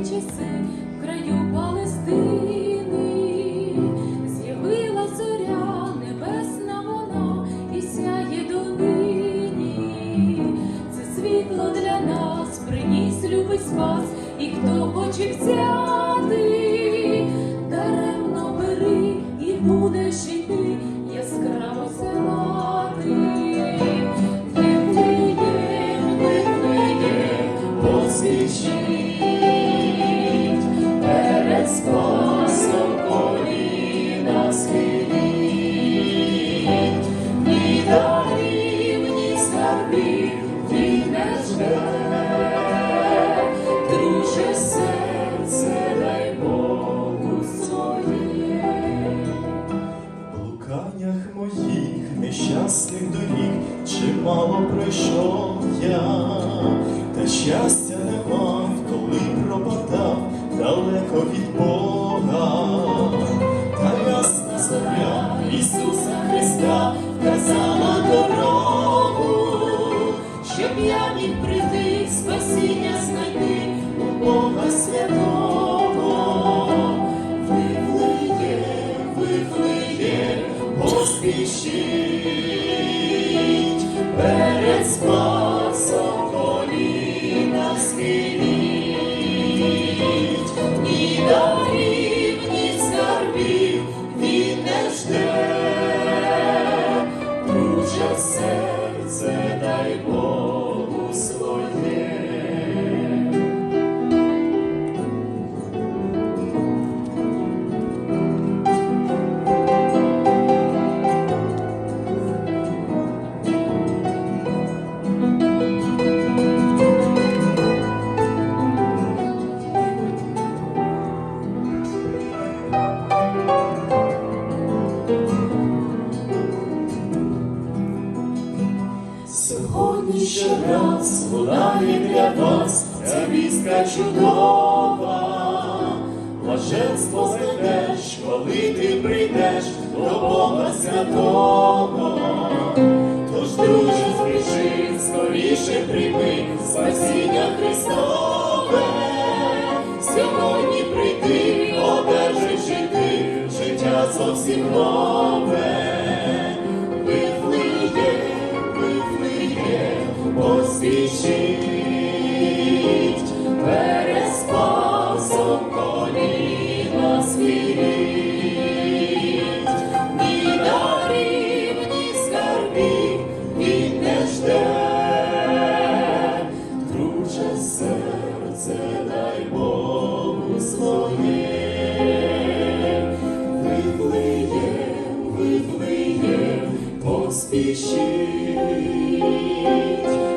часи в краю Палестини, з'явила зоря небесна вона і сяє донині. Це світло для нас, приніс любий спас, і хто хоче взяти. Прийшов я, та щастя не мав, коли пропадав далеко від Бога. Та ясна зоря Ісуса Христа вказала дорогу, щоб я міг прийти, спасіння знайти у Бога святого. Виплиє, виплиє, поспішіть, перед спасом Сьогодні ще раз лунає для вас ця вістка чудова, блаженство знайдеш, коли ти прийдеш до Бога святого. Тож, друже, спіши, скоріше прийми спасіння Христове, сьогодні прийти, одержиш жити, життя зовсім нове. Вифлеє, поспішіть, перед спасом коліна схиліть. Ні скарбів він не жде. Друже серце, дай Богу своє. Виплиє, виплиє, You.